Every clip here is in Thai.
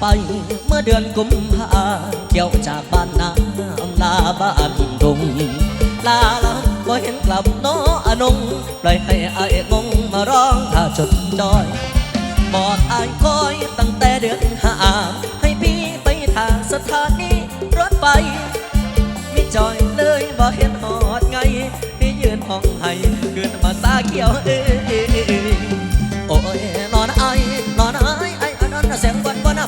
ไป เมื่อเดือนกุมภาเที่ยวจากบ้านนาลาบ้านดงลาลาบ่เห็นกลับน้ออนงปล่อยให้อายงงมาร้องถ้าจดจอยบอกอายคอยตั้งแต่เดือนห้าให้พี่ไปทางสถานีรถไฟมิจอยเลยบ่เห็นหอดไงพี่ยืนห้องให้ขึ้นมาตาเขียวเอ้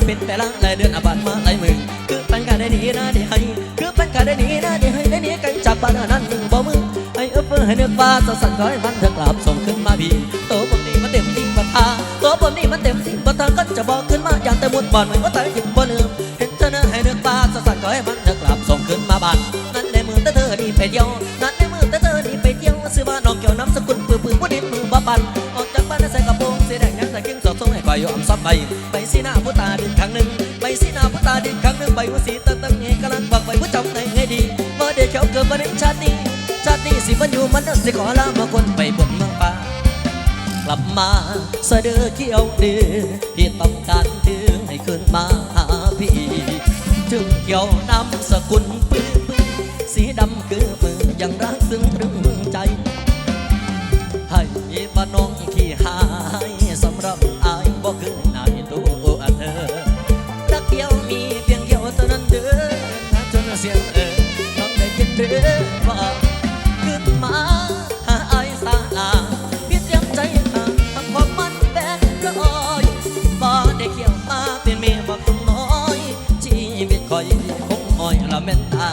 เป็นแต่ละหลายเดือนอาบันมาหลายหมื่นคือเป็นการได้ดีนะได้ให้คือเป็นการได้ดีนะได้ให้ได้หนีกันจากบ้านอันนั้นหนึ่งบ่มึงให้เอื้อเฟื้อให้นึกว่าจะสั่นขอให้มันเธอกลับส่งขึ้นมาพี่โตผมนี่มาเต็มที่บัทาตัวผมนี่มันเต็มที่บัทาก็จะบอกขึ้นมาอย่างแต่มุดบ่อนไม่ว่าแต่หยิบบ่ลืมเห็นเธอเนื้อให้นึกว่าจะสั่นขอให้มันเธอกลับส่งขึ้นมาบ้านนั่นในมือแต่เธอนี่ไปเที่ยวนั่นในมือแต่เธอนี่ไปเที่ยวซื้อบ้านน้องเกี่ยวน้ำสกุลปื้อปื้อผู้ดินมือบ่ปันออกจากบ้านใส่กระโปรง อดส่งให้คอยอยู่อ่ำซับไปไปสีหน้าผู้ตาดึกครั้งหนึ่งไปสีหน้าผู้ตาดึกครั้งหนึ่งไปหัวสีตั้งตั้งเอกำลันบักไปผู้จำในให้ดีเมื่อเด็กเขาเกิดมาในชาตินี้ชาตินี้สิมันอยู่มันสิขอลามาคนไปบนเมืองป่ากลับมาเสดือเกี่ยวดื้อที่ต้องการดึงให้ขึ้นมาหาพี่ถึงเกี่ยวนำสกุลปื้อปื้อสีดำคือมือยังรักซึ้งตรึงใจให้บ้านน้อง อายบ่คือนายตัวเธอรักเดียวมีเพียงเดียวเท่านั้นเด้อนะจนเสียงเออน้องได้ยินเด้อว่าขึ้นมาหาไอายสาลาพี่เตรียมใจหาทำความมันแบกร้อยบ่ได้เกี่ยวมาเป็นเมียบอกต้งน้อยชีวิตคอยคงอ้อยละแม่นตา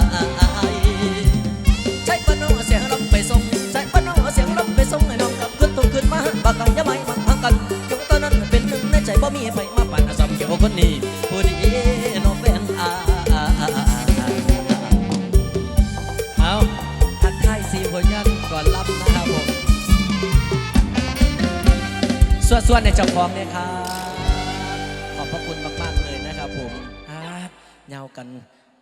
คนนี้ผู้ดีน้องแฟนอาเอาทักทายสี่ผลงานก่อนรับนะครับผมส่วนๆในเจ้าของเนี่ยครับ ขอบพระคุณมาก ๆ เลยนะครับผมเงากัน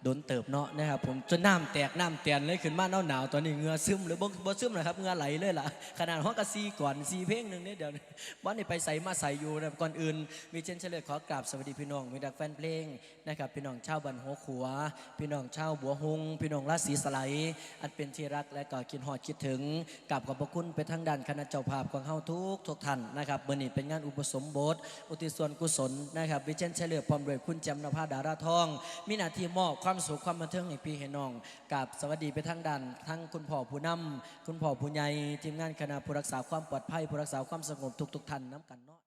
โดนเติบเนาะนะครับผมจนน้ำแตกน้ำเตียนเลยขึ้นมาหนาวหนาวๆตอนนี้เหงือซึมหรือบ่บ่ซึมนะครับเหงือไหลเลยล่ะขนาดห้องกะซีก่อนซีเพลงหนึ่งเนี่ยเดี๋ยววันนี้ไปใส่มาใส่อยู่นะก่อนอื่น มีเช่นเฉลิมขอกราบสวัสดีพี่น้องมีดักแฟนเพลงนะครับพี่น้องชาวบันหัวขัว พี่น้องชาวบัวฮุงพี่น้องราศีสไลด์อันเป็นที่รักและก็คิดฮอดคิดถึงกับขอบพระคุณไปทางด้านคณะเจ้าภาพของเฮาทุกทุกท่านนะครับเมื่อนี้เป็นงานอุปสมบท อุทิศส่วนกุศลนะครับวิเช่นเฉลิมพร้อมด้วยคุณแจำนภาดาราทอง มีหน้าที่มอบความสุขความบันเทิงให้พี่ให้น้องกับสวัสดีไปทั้งดันทั้งคุณพ่อผู้นำคุณพ่อผู้ใหญ่ทีมงานคณะผู้รักษาความปลอดภัยผู้รักษาความสงบทุกๆท่านน้ำกันเนาะ